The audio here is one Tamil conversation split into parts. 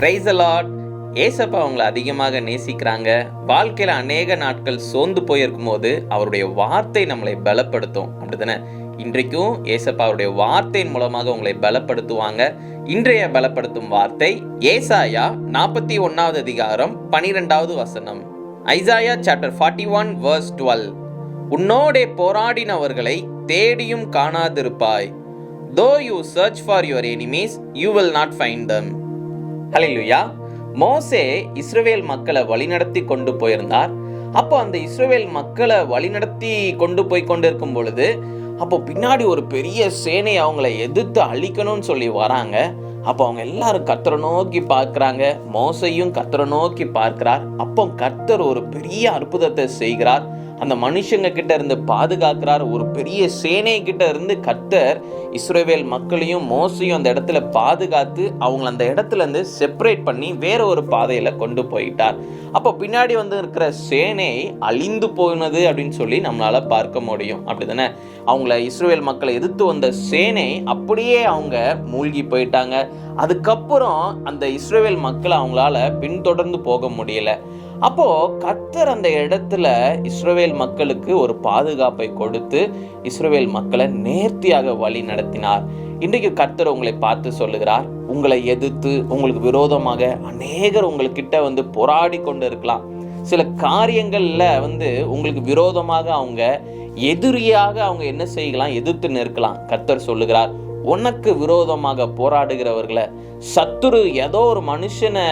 பிரைஸ் அலாட் ஏசப்பா அவங்கள அதிகமாக நேசிக்கிறாங்க. வாழ்க்கையில் அநேக நாட்கள் சோர்ந்து போயிருக்கும் போது அவருடைய வார்த்தை நம்மளை பலப்படுத்தும். அப்படிதானே இன்றைக்கும் ஏசப்பா அவருடைய வார்த்தையின் மூலமாக உங்களை பலப்படுத்துவாங்க. இன்றைய பலப்படுத்தும் வார்த்தை ஏசாயா நாற்பத்தி ஒன்னாவது அதிகாரம் பனிரெண்டாவது வசனம். Isaiah chapter forty one verse twelve உன்னோடே போராடினவர்களை தேடியும் காணாதிருப்பாய். Though you search for your enemies you will not find them hallelujah மோசே இஸ்ரவேல் மக்களை வழிநடத்தி கொண்டு போயிருந்தார். அப்போ அந்த இஸ்ரவேல் மக்களை வழிநடத்தி கொண்டு போய் கொண்டு இருக்கும் பொழுது அப்போ பின்னாடி ஒரு பெரிய சேனை அவங்கள எதிர்த்து அழிக்கணும்னு சொல்லி வராங்க. அப்போ அவங்க எல்லாரும் கத்தரை நோக்கி பார்க்குறாங்க. மோசையும் கத்தரை நோக்கி பார்க்கிறார். அப்போ கர்த்தர் ஒரு பெரிய அற்புதத்தை செய்கிறார். அந்த மனுஷங்க கிட்ட இருந்து பாதுகாக்கிறார். ஒரு பெரிய சேனை கிட்ட இருந்து கத்தர் இஸ்ரேவேல் மக்களையும் மோசையும் அந்த இடத்துல பாதுகாத்து அவங்கள அந்த இடத்துல இருந்து செப்பரேட் பண்ணி வேற ஒரு பாதையில கொண்டு போயிட்டார். அப்போ பின்னாடி வந்து இருக்கிற சேனை அழிந்து போனது அப்படின்னு சொல்லி நம்மளால பார்க்க முடியும். அப்படிதானே? அவங்கள இஸ்ரேல் மக்களை எதிர்த்து வந்த சேனை அப்படியே அவங்க மூழ்கி போயிட்டாங்க. அதுக்கப்புறம் அந்த இஸ்ரேல் மக்களை அவங்களால பின்தொடர்ந்து போக முடியல. அப்போ கர்த்தர் அந்த இடத்துல இஸ்ரவேல் மக்களுக்கு ஒரு பாதுகாப்பை கொடுத்து இஸ்ரவேல் மக்களை நேர்த்தியாக வழி நடத்தினார். இன்றைக்கு கர்த்தர் உங்களை பார்த்து சொல்லுகிறார். உங்களை எதிர்த்து உங்களுக்கு விரோதமாக அநேகர் உங்கள்கிட்ட வந்து போராடி கொண்டு இருக்கலாம் சில காரியங்களில் வந்து உங்களுக்கு விரோதமாக அவங்க எதிரியாக அவங்க என்ன செய்யலாம் எதிர்த்து நிற்கலாம் கர்த்தர் சொல்லுகிறார். உனக்கு விரோதமாக போராடுகிறவர்களை சத்துரு ஏதோ ஒரு மனுஷனை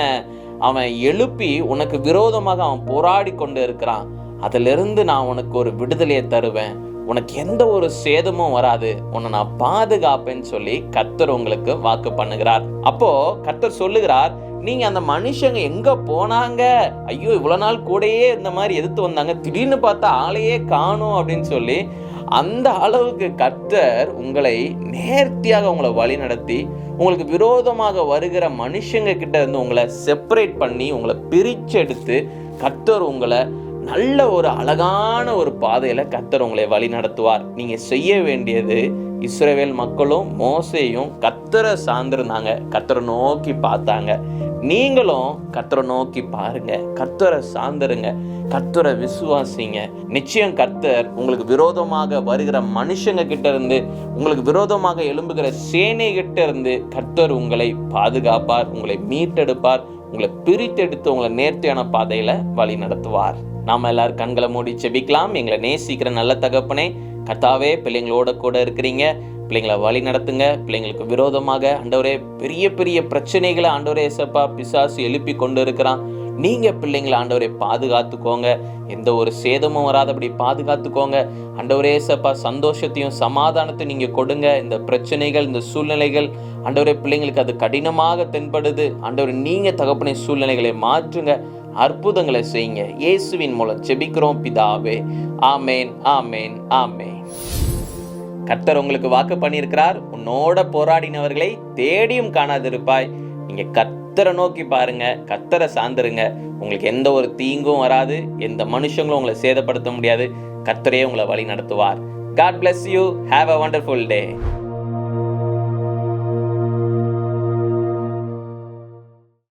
அவன் எழுப்பி உனக்கு விரோதமாக அவன் போராடி கொண்டு இருக்கிறான் அதிலிருந்து நான் உனக்கு ஒரு விடுதலையை தருவேன். உனக்கு எந்த ஒரு சேதமும் வராது. உன்னை நான் பாதுகாப்பேன்னு சொல்லி கர்த்தர் உங்களுக்கு வாக்கு பண்ணுகிறார். அப்போ கர்த்தர் சொல்லுகிறார் நீங்க அந்த மனுஷங்க எங்க போனாங்க? ஐயோ இவ்வளவு நாள் கூடயே இந்த மாதிரி எதிர்த்து வந்தாங்க. திடீர்னு பார்த்தா ஆளையே காணும் அப்படின்னு சொல்லி அந்த அளவுக்கு கர்த்தர் உங்களை நேர்த்தியாக உங்களை வழி நடத்தி உங்களுக்கு விரோதமாக வருகிற மனுஷங்க கிட்ட இருந்து உங்களை செப்பரேட் பண்ணி உங்களை பிரிச்செடுத்து கத்தர் உங்களை நல்ல ஒரு அழகான ஒரு பாதையில கத்தர் உங்களை வழி நடத்துவார். நீங்க செய்ய வேண்டியது இஸ்ரேவேல் மக்களும் மோசையும் கத்தரை சார்ந்திருந்தாங்க. கத்தரை நோக்கி பார்த்தாங்க. நீங்களும் கத்தரை நோக்கி பாருங்க. கத்தரை சார்ந்துருங்க. கர்த்தரை விசுவாசிங்க. நிச்சயம் கர்த்தர் உங்களுக்கு விரோதமாக வருகிற மனுஷங்க கிட்ட இருந்து உங்களுக்கு விரோதமாக எழும்புகிற சேனை கிட்ட இருந்து கர்த்தர் உங்களை பாதுகாப்பார் உங்களை மீட்டெடுப்பார் உங்களை பிரித்தெடுத்து உங்களை நேர்த்தியான பாதையில வழி நடத்துவார். நாம எல்லாரும் கண்களை மூடி செபிக்கலாம் எங்களை நேசிக்கிற நல்ல தகப்பனே கர்த்தாவே பிள்ளைங்களோட கூட இருக்கிறீங்க. பிள்ளைங்களை வழி நடத்துங்க. பிள்ளைங்களுக்கு விரோதமாக ஆண்டவரே பெரிய பெரிய பிரச்சனைகளை ஆண்டவரே சப்பா பிசாசு எழுப்பி கொண்டு இருக்கிறான். நீங்கள் பிள்ளைங்களை ஆண்டவரை பாதுகாத்துக்கோங்க. எந்த ஒரு சேதமும் வராதபடி பாதுகாத்துக்கோங்க. ஆண்டவரே சப்பா சந்தோஷத்தையும் சமாதானத்தையும் நீங்கள் கொடுங்க. இந்த பிரச்சனைகள் இந்த சூழ்நிலைகள் ஆண்டவரே பிள்ளைங்களுக்கு அது கடினமாக தென்படுது. ஆண்டவர் நீங்கள் தகப்பனை சூழ்நிலைகளை மாற்றுங்க. அற்புதங்களை செய்யுங்க. இயேசுவின் மூலம் செபிக்கிறோம் பிதாவே. ஆமேன் ஆமேன் ஆமேன். கர்த்தர் உங்களுக்கு வாக்கு பண்ணியிருக்கிறார். உன்னோட போராடினவர்களை தேடியும் காணாதிருப்பாய். நீங்கள் கத் கத்தரை நோக்கி பாருங்க கத்தரை சார்ந்துருங்க. உங்களுக்கு எந்த ஒரு தீங்கும் வராது எந்த மனுஷங்களும் உங்களை சேதப்படுத்த முடியாது. கத்தரையே உங்களை வழி நடத்துவார் God bless you have a wonderful day